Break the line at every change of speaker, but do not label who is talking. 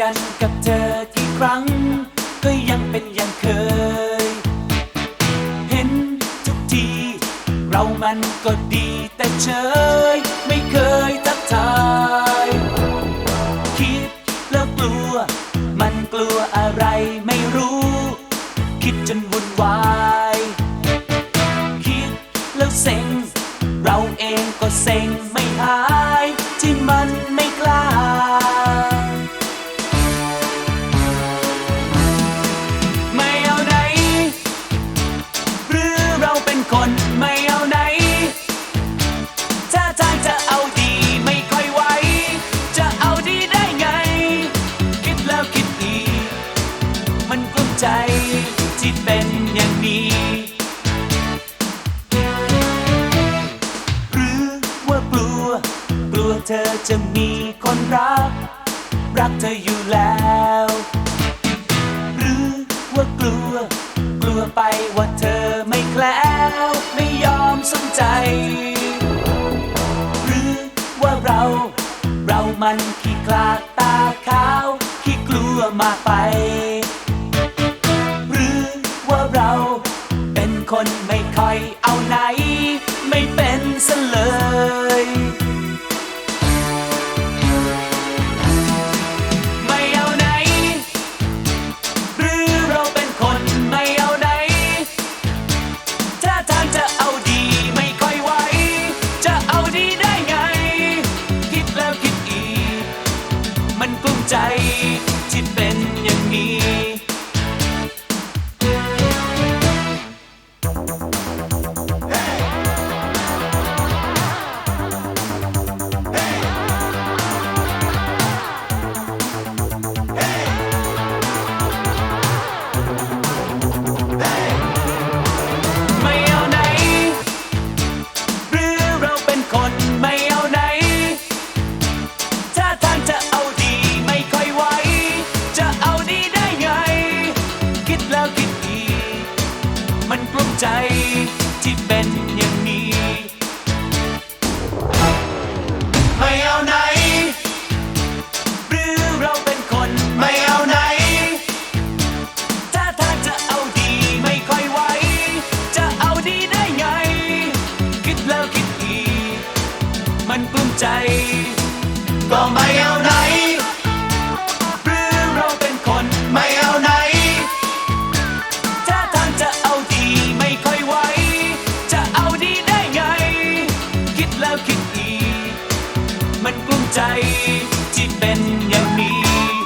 กันกับเธอกี่ครั้ง ก็ยังเป็นอย่างเคย เห็นทุกที เรามันก็ดีแต่เฉย ไม่เคยทักทาย คิดแล้วกลัว มันกลัวอะไรไม่รู้ คิดจนวุ่นวาย คิดแล้วเซ็ง เราเองก็เซ็งไม่หาย ที่มันไม่ ใจที่เป็นอย่างนี้ หรือว่ากลัว กลัวเธอจะมีคนรัก รักเธออยู่แล้ว หรือว่ากลัว กลัวไปว่าเธอไม่แคล้วไม่ยอมสนใจ หรือว่าเรา เรามันขี้คลาดตาขาวขี้กลัวมากไป คนไม่ค่อยเอาไหน ไม่เป็นซะเลยไม่เอาไใจที่เป็นอย่างนี้ ไม่เอาไหน หรือเราเป็นคนไม่เอาไหน ถ้าทางจะเอาดีไม่ค่อยไหว จะเอาดีได้ไง คิดแล้วคิดอีก มันกลุ้มใจ ก็ไม่ มันกลุ้มใจที่เป็นอย่างนี้